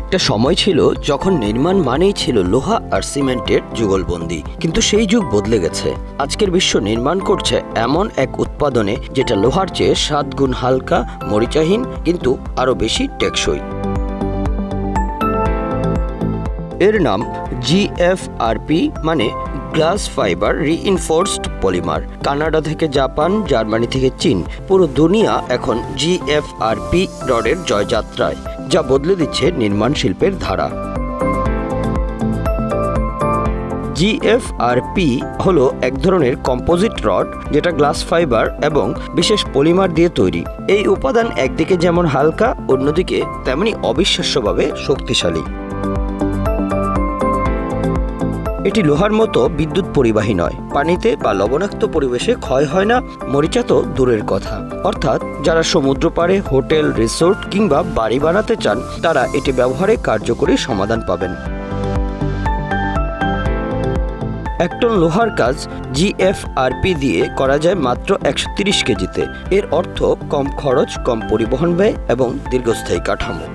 একটা সময় ছিল যখন নির্মাণ মানেই ছিল লোহা আর সিমেন্টের যুগলবন্দি, কিন্তু সেই যুগ বদলে গেছে। আজকের বিশ্ব নির্মাণ করছে এমন এক উৎপাদনে যেটা লোহার চেয়ে সাত গুণ হালকা, মরিচাহীন, কিন্তু আরও বেশি টেকসই। এর নাম জিএফআরপি মানে glass fibre reinforced polymer Canada থেকে জাপান, জার্মানি থেকে চীন, পুরো দুনিয়া এখন জিএফআরপি রডের জয়যাত্রায়। যা বদলে দিচ্ছে নির্মাণ শিল্পের ধারা। জিএফআরপি হলো এক ধরনের কম্পোজিট রড যেটা গ্লাস ফাইবার এবং বিশেষ পলিমার দিয়ে তৈরি। এই উপাদান একদিকে যেমন হালকা, অন্যদিকে তেমনি অবিশ্বাস্যভাবে শক্তিশালী। এটি লোহার মতো বিদ্যুৎ পরিবাহী নয়। পানিতে বা লবণাক্ত পরিবেশে ক্ষয় হয় না, মরিচা তো দূরের কথা। অর্থাৎ, যারা সমুদ্র পাড়ে হোটেল, রিসোর্ট কিংবা বাড়ি বানাতে চান, তারা এটি ব্যবহারে কার্যকরী সমাধান পাবেন। এক টন লোহার কাজ জিএফআরপি দিয়ে করা যায় মাত্র একশো কেজিতে। এর অর্থ কম খরচ, কম পরিবহন ব্যয় এবং দীর্ঘস্থায়ী কাঠামো।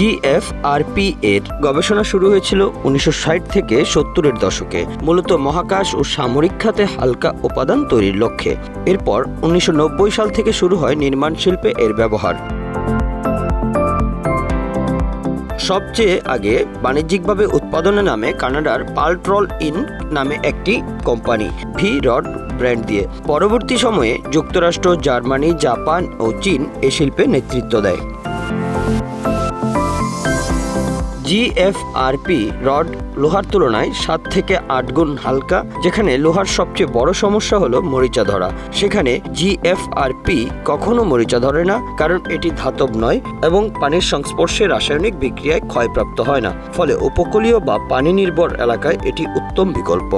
জিএফআরপি এর গবেষণা শুরু হয়েছিল উনিশশো ষাট থেকে সত্তরের দশকে। মূলত মহাকাশ ও সামরিক খাতে হালকা উপাদান তৈরির লক্ষ্যে। এরপর উনিশশো নব্বই সাল থেকে শুরু হয় নির্মাণ শিল্পে এর ব্যবহার। সবচেয়ে আগে বাণিজ্যিকভাবে উৎপাদনের নামে কানাডার পাল্ট্রল ইন নামে একটি কোম্পানি, ভি রড ব্র্যান্ড দিয়ে। পরবর্তী সময়ে যুক্তরাষ্ট্র, জার্মানি, জাপান ও চীন এ শিল্পে নেতৃত্ব দেয়। জিএফআরপি রড লোহার তুলনায় সাত থেকে আট গুণ হালকা, যেখানে লোহার সবচেয়ে বড় সমস্যা হলো মরিচা ধরা। সেখানে জিএফআরপি কখনো মরিচা ধরে না, কারণ এটি ধাতব নয় এবং পানির সংস্পর্শে রাসায়নিক বিক্রিয়ায় ক্ষয়প্রাপ্ত হয় না। ফলে উপকূলীয় বা পানি নির্ভর এলাকায় এটি উত্তম বিকল্প।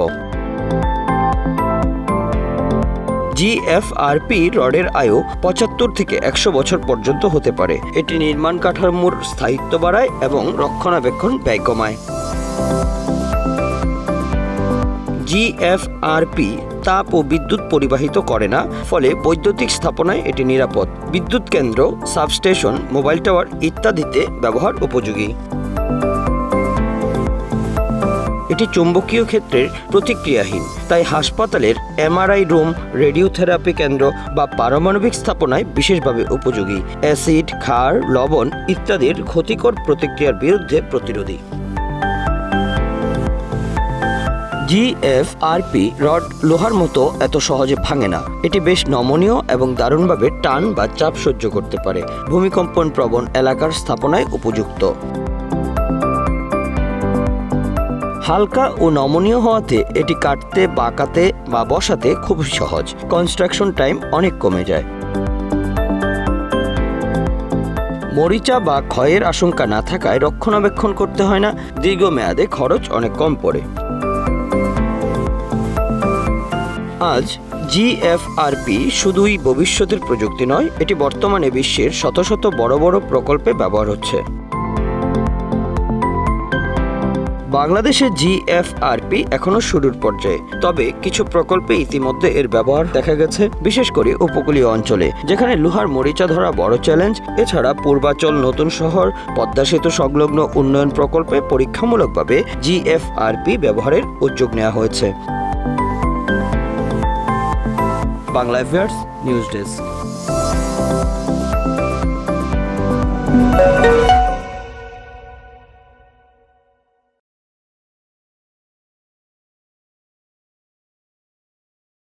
জিএফআরপি রডের আয়ু পঁচাত্তর থেকে একশো বছর পর্যন্ত হতে পারে। এটি নির্মাণ কাঠামোর স্থায়িত্ব বাড়ায় এবং রক্ষণাবেক্ষণ ব্যয় কমায়। জিএফআরপি তাপ ও বিদ্যুৎ পরিবাহিত করে না, ফলে বৈদ্যুতিক স্থাপনায় এটি নিরাপদ। বিদ্যুৎ কেন্দ্র, সাবস্টেশন, মোবাইল টাওয়ার ইত্যাদিতে ব্যবহার উপযোগী। এটি চৌম্বকীয় ক্ষেত্রের প্রতিক্রিয়াহীন, তাই হাসপাতালের এমআরআই রুম, রেডিওথেরাপি কেন্দ্র বা পারমাণবিক স্থাপনায় বিশেষভাবে উপযোগী। অ্যাসিড, ক্ষার, লবণ ইত্যাদির ক্ষতিকর প্রতিক্রিয়ার বিরুদ্ধে প্রতিরোধী। জিএফআরপি রড লোহার মতো এত সহজে ভাঙে না। এটি বেশ নমনীয় এবং দারুণভাবে টান বা চাপ সহ্য করতে পারে। ভূমিকম্পন প্রবণ এলাকার স্থাপনায় উপযুক্ত। হালকা ও নমনীয় হওয়াতে এটি কাটতে, বাঁকাতে বা বসাতে খুব সহজ। কনস্ট্রাকশন টাইম অনেক কমে যায়। মরিচা বা ক্ষয়ের আশঙ্কা না থাকায় রক্ষণাবেক্ষণ করতে হয় না। দীর্ঘমেয়াদে খরচ অনেক কম পড়ে। আজ জিএফআরপি শুধুই ভবিষ্যতের প্রযুক্তি নয়, এটি বর্তমানে বিশ্বের শত শত বড় বড় প্রকল্পে ব্যবহার হচ্ছে। বাংলাদেশে জিএফআরপি এখনও শুরুর পর্যায়ে। তবে কিছু প্রকল্পে ইতিমধ্যে এর ব্যবহার দেখা গেছে, বিশেষ করে উপকূলীয় অঞ্চলে, যেখানে লোহার মরিচা ধরা বড় চ্যালেঞ্জ। এছাড়া পূর্বাচল নতুন শহর, পদ্মা সেতু সংলগ্ন উন্নয়ন প্রকল্পে পরীক্ষামূলকভাবে জিএফআরপি ব্যবহারের উদ্যোগ নেওয়া হয়েছে। Bangla news desk